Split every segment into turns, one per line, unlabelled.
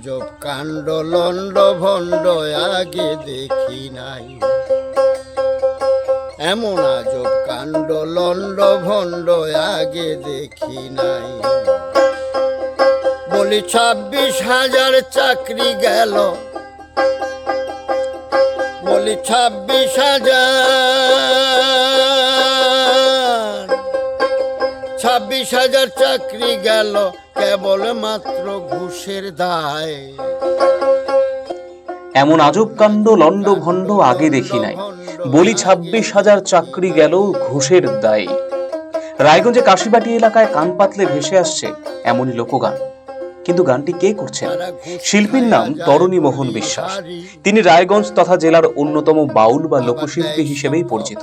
আজব কাণ্ড, লণ্ড, ভণ্ড আগে দেখি নাই। এমন আজব কাণ্ড, লণ্ড, ভণ্ড আগে দেখি নাই। বলি ছাব্বিশ হাজার চাকরি গেল। বলি ছাব্বিশ হাজার ছাব্বিশ হাজার চাকরি গেল কেবল মাত্র ঘুষের দায়।
এমন আজব কাণ্ড লন্ড ভণ্ড আগে দেখি নাই। বলি ছাব্বিশ হাজার চাকরি গেল ঘুষের দায়ে। রায়গঞ্জে কাশিবাটি এলাকায় কান পাতলে ভেসে আসছে এমনই লোকগান। কিন্তু গানটি কে করছেন? শিল্পীর নাম তরণী মোহন বিশ্বাস। তিনি রায়গঞ্জ তথা জেলার অন্যতম বাউল বা লোকশিল্পী হিসেবেই পরিচিত।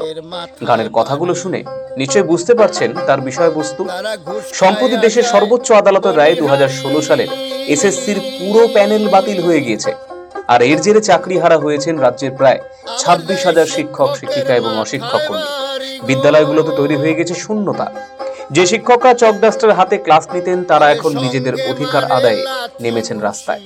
গানের কথাগুলো শুনে নিশ্চয় বুঝতে পারছেন তার বিষয়বস্তু? সম্প্রতি দেশের সর্বোচ্চ আদালতের রায়ে দু সালের এসএসসির পুরো প্যানেল বাতিল হয়ে গিয়েছে। আর এর জেরে চাকরি হারা হয়েছেন রাজ্যের প্রায় ছাব্বিশ হাজার শিক্ষক, শিক্ষিকা এবং অশিক্ষক কর্মী। বিদ্যালয়গুলোতে তৈরি হয়ে গেছে শূন্যতা। যে শিক্ষকরা চকডাস্টের হাতে ক্লাস নিতেন, তারা এখন নিজেদের অধিকার আদায়ে নেমেছেন রাস্তায়।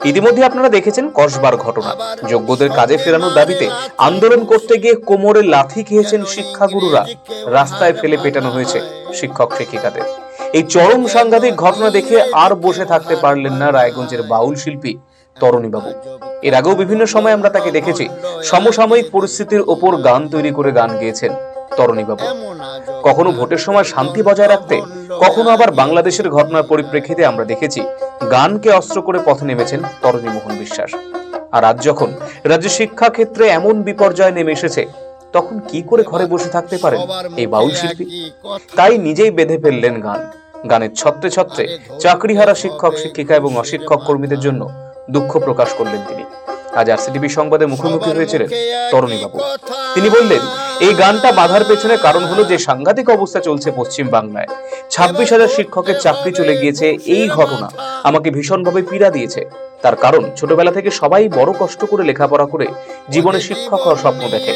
ইতিমধ্যে আপনারা দেখেছেন কসবার ঘটনা। যোগ্যদের কাজে ফেরানোর দাবিতে আন্দোলন করতে গিয়ে কোমরে লাথি খেয়েছেন শিক্ষাগুরুরা। রাস্তায় ফেলে পেটানো হয়েছে শিক্ষক শিক্ষিকাদের। এই চরম সাংঘাতিক ঘটনা দেখে আর বসে থাকতে পারলেন না রায়গঞ্জের বাউল শিল্পী তরণী বাবু এর আগেও বিভিন্ন সময় আমরা তাকে দেখেছি। সমসাময়িক পরিস্থিতির ওপর গান তৈরি করে গান গেয়েছেন। তরণী বাবু। কখনো ভোটের সময় শান্তি বজায় রাখতে, কখনো আবার বাংলাদেশের ঘটনার পরিপ্রেক্ষিতে আমরা দেখেছি গানকে অস্ত্র করে পথে নেমেছেন তরণী মোহন বিশ্বাস। আর আজ যখন রাজ্যের শিক্ষা ক্ষেত্রে এমন বিপর্যয় নেমে এসেছে, তখন কি করে ঘরে বসে থাকতে পারেন এই বাউল শিল্পী? তাই নিজেই বেঁধে ফেললেন গান। গানের ছত্রে ছত্রে চাকরিহারা শিক্ষক, শিক্ষিকা এবং অশিক্ষক কর্মীদের জন্য দুঃখ প্রকাশ করলেন তিনি। আজ আরসিটিভি সংবাদে মুখোমুখি হয়েছিলেন তরণী বাবু তিনি বললেন এই গানটা বাধার পেছনে কারণ হলো যে সাংঘাতিক অবস্থা চলছে পশ্চিম বাংলায় ছাব্বিশ হাজার শিক্ষকের চাকরি চলে গিয়েছে এই ঘটনা আমাকে ভীষণভাবে পীড়া দিয়েছে। তার কারণ ছোটবেলা থেকে সবাই বড় কষ্ট করে লেখাপড়া করে জীবনে শিক্ষক হওয়ার স্বপ্ন দেখে।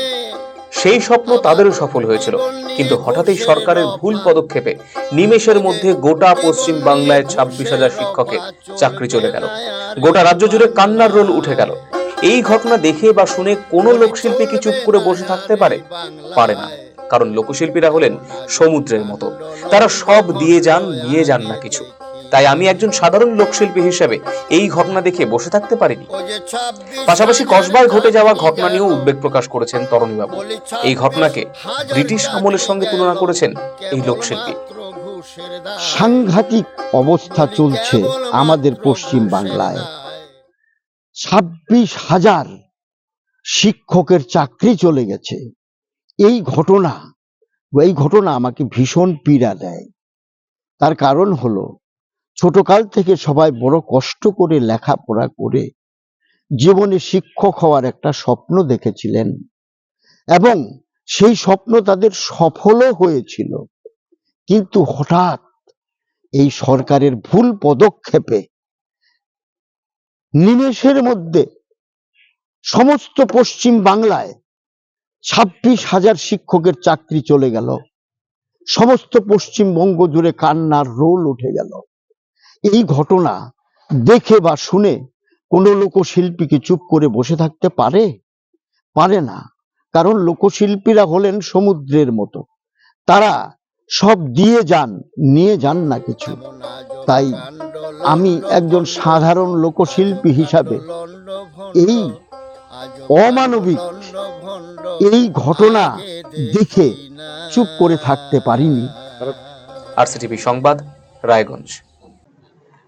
সেই স্বপ্ন তাদেরও সফল হয়েছিল। কিন্তু হঠাৎই সরকারের ভুল পদক্ষেপে নিমেষের মধ্যে গোটা পশ্চিম বাংলায় ছাব্বিশ হাজার শিক্ষকের চাকরি চলে গেল। গোটা রাজ্য জুড়ে কান্নার রোল উঠে গেল। এই ঘটনা দেখে বা শুনে কোন লোকশিল্পী কি চুপ করে বসে থাকতে পারে? পারে না। কারণ লোকশিল্পীরা হলেন সমুদ্রের মতো। তারা সব দিয়ে যান, নিয়ে যান না কিছু। তাই আমি একজন সাধারণ লোকশিল্পী হিসেবে এই ঘটনা দেখে বসে থাকতে পারিনি। পাশাপাশি কসবায় ঘটে যাওয়া ঘটনা নিয়েও উদ্বেগ প্রকাশ করেছেন তরণীবাবু। এই ঘটনাকে ব্রিটিশ আমলের সঙ্গে তুলনা করেছেন এই লোকশিল্পী।
সাংঘাতিক অবস্থা চলছে আমাদের পশ্চিম বাংলায়। ছাব্বিশ হাজার শিক্ষকের চাকরি চলে গেছে। এই ঘটনা এই ঘটনা আমাকে ভীষণ পীড়া দেয়। তার কারণ হলো, ছোটকাল থেকে সবাই বড় কষ্ট করে লেখাপড়া করে জীবনে শিক্ষক হওয়ার একটা স্বপ্ন দেখেছিলেন এবং সেই স্বপ্ন তাদের সফলও হয়েছিল। কিন্তু হঠাৎ এই সরকারের ভুল পদক্ষেপে নিমেষের মধ্যে সমস্ত পশ্চিম বাংলায় ছাব্বিশ হাজার শিক্ষকের চাকরি চলে গেল। সমস্ত পশ্চিমবঙ্গ জুড়ে কান্নার রোল উঠে গেল। এই ঘটনা দেখে বা শুনে কোনো লোকশিল্পীকে চুপ করে বসে থাকতে পারে? পারে না। কারণ লোকশিল্পীরা হলেন সমুদ্রের মতো। তারা সব দিয়ে যান, নিয়ে যান না কিছু। তাই আমি একজন সাধারণ লোকশিল্পী হিসাবে এই অমানবিক এই ঘটনা দেখে চুপ করে থাকতে পারিনি।
আরসিটিভি সংবাদ, রায়গঞ্জ।